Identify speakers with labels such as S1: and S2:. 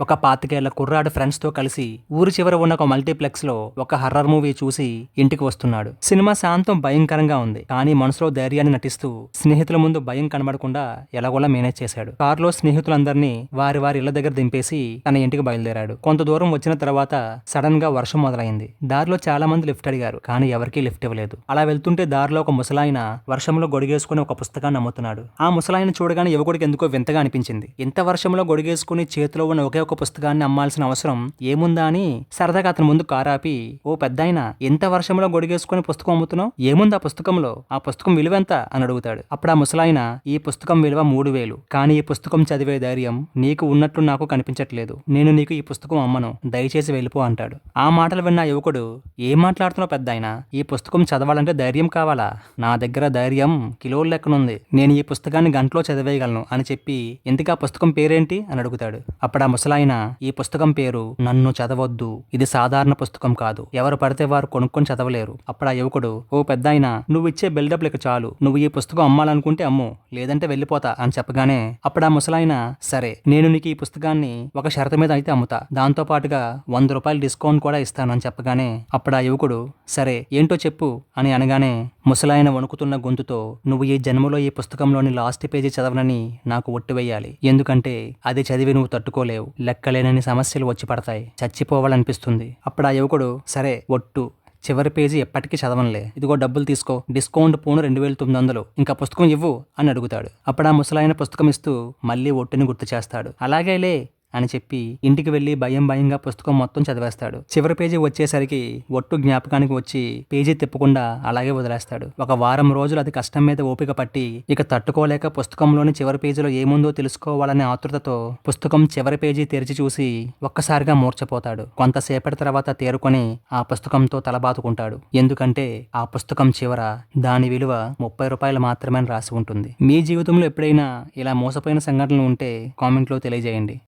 S1: ఒక పాతికేళ్ళ కుర్రాడు ఫ్రెండ్స్తో కలిసి ఊరి చివర ఉన్న ఒక మల్టీప్లెక్స్లో ఒక హర్రర్ మూవీ చూసి ఇంటికి వస్తున్నాడు. సినిమా శాంతం భయంకరంగా ఉంది. కానీ మనసులో ధైర్యాన్ని నటిస్తూ స్నేహితుల ముందు భయం కనబడకుండా ఎలాగోలా మేనేజ్ చేశాడు. కారులో స్నేహితులందరినీ వారి వారి ఇళ్ళ దగ్గర దింపేసి తన ఇంటికి బయలుదేరాడు. కొంత దూరం వచ్చిన తర్వాత సడన్గా వర్షం మొదలైంది. దారిలో చాలా మంది లిఫ్ట్ అడిగారు కానీ ఎవరికీ లిఫ్ట్ ఇవ్వలేదు. అలా వెళ్తుంటే దారిలో ఒక ముసలాయన వర్షంలో గొడిగేసుకుని ఒక పుస్తకాన్ని అమ్ముతున్నాడు. ఆ ముసలాయన చూడగానే యువకుడికి ఎందుకో వింతగా అనిపించింది. ఇంత వర్షంలో గొడిగేసుకుని చేతిలో ఉన్న ఒకే ఒక పుస్తకాన్ని అమ్మాల్సిన అవసరం ఏముందా అని సరదాగా అతని ముందు కారాపి ఓ పెద్దాయన ఎంత వర్షంలో గొడిగేసుకుని పుస్తకం అమ్ముతున్నావు? ఏముంది ఆ పుస్తకంలో? ఆ పుస్తకం విలువ ఎంత అని అడుగుతాడు. అప్పుడు ఆ ముసలాయన ఈ పుస్తకం విలువ మూడు వేలు. కానీ ఈ పుస్తకం చదివే ధైర్యం నీకు ఉన్నట్లు నాకు కనిపించట్లేదు. నేను నీకు ఈ పుస్తకం అమ్మను. దయచేసి వెళ్ళిపో అంటాడు. ఆ మాటలు విన్న యువకుడు ఏం మాట్లాడుతున్నావు పెద్దాయన? ఈ పుస్తకం చదవాలంటే ధైర్యం కావాలా? నా దగ్గర ధైర్యం కిలోల లెక్కనుంది. నేను ఈ పుస్తకాన్ని గంటలో చదివేయగలను అని చెప్పి ఎందుకు ఆ పుస్తకం పేరేంటి? అని అడుగుతాడు. అప్పుడు ఆ ముసలాయన ఈ పుస్తకం పేరు నన్ను చదవద్దు. ఇది సాధారణ పుస్తకం కాదు. ఎవరు పడితే వారు కొనుక్కొని చదవలేరు. అప్పుడు ఆ యువకుడు ఓ పెద్దాయన నువ్వు ఇచ్చే బిల్డప్ చాలు. నువ్వు ఈ పుస్తకం అమ్మాలనుకుంటే అమ్ము. లేదంటే వెళ్ళిపోతా అని చెప్పగానే అప్పుడు ఆ ముసలాయన సరే నేను నీకు ఈ పుస్తకాన్ని ఒక షరతు మీద అయితే అమ్ముతా. దాంతో పాటుగా వంద రూపాయలు డిస్కౌంట్ కూడా ఇస్తాను అని చెప్పగానే అప్పుడు ఆ యువకుడు సరే ఏంటో చెప్పు అని అనగానే ముసలాయన వణుకుతున్న గొంతుతో నువ్వు ఈ జన్మలో ఈ పుస్తకంలోని లాస్ట్ పేజీ చదవనని నాకు ఒట్టివేయాలి ఎందుకంటే అది చదివి నువ్వు తట్టుకోలేవు. లెక్కలేనని సమస్యలు వచ్చి పడతాయి. చచ్చిపోవాలనిపిస్తుంది. అప్పుడు ఆ యువకుడు సరే ఒట్టు. చివరి పేజీ ఎప్పటికీ చదవనులే. ఇదిగో డబ్బులు తీసుకో. డిస్కౌంట్ పోను రెండు వేల తొమ్మిది వందలు. ఇంకా పుస్తకం ఇవ్వు అని అడుగుతాడు. అప్పుడు ఆ ముసలాయన పుస్తకం ఇస్తూ మళ్ళీ ఒట్టుని గుర్తు చేస్తాడు. అలాగేలే అని చెప్పి ఇంటికి వెళ్ళి భయం భయంగా పుస్తకం మొత్తం చదివేస్తాడు. చివరి పేజీ వచ్చేసరికి ఒట్టు జ్ఞాపకానికి వచ్చి పేజీ తిప్పకుండా అలాగే వదిలేస్తాడు. ఒక వారం రోజులు అది కష్టం మీద ఓపిక పట్టి ఇక తట్టుకోలేక పుస్తకంలోని చివరి పేజీలో ఏముందో తెలుసుకోవాలనే ఆతృతతో పుస్తకం చివరి పేజీ తెరిచి చూసి ఒక్కసారిగా మూర్చపోతాడు కొంతసేపటి తర్వాత తేరుకొని ఆ పుస్తకంతో తలబాతుకుంటాడు. ఎందుకంటే ఆ పుస్తకం చివర దాని విలువ ముప్పై రూపాయలు మాత్రమే అని రాసి ఉంటుంది. మీ జీవితంలో ఎప్పుడైనా ఇలా మోసపోయిన సంఘటనలు ఉంటే కామెంట్లో తెలియజేయండి.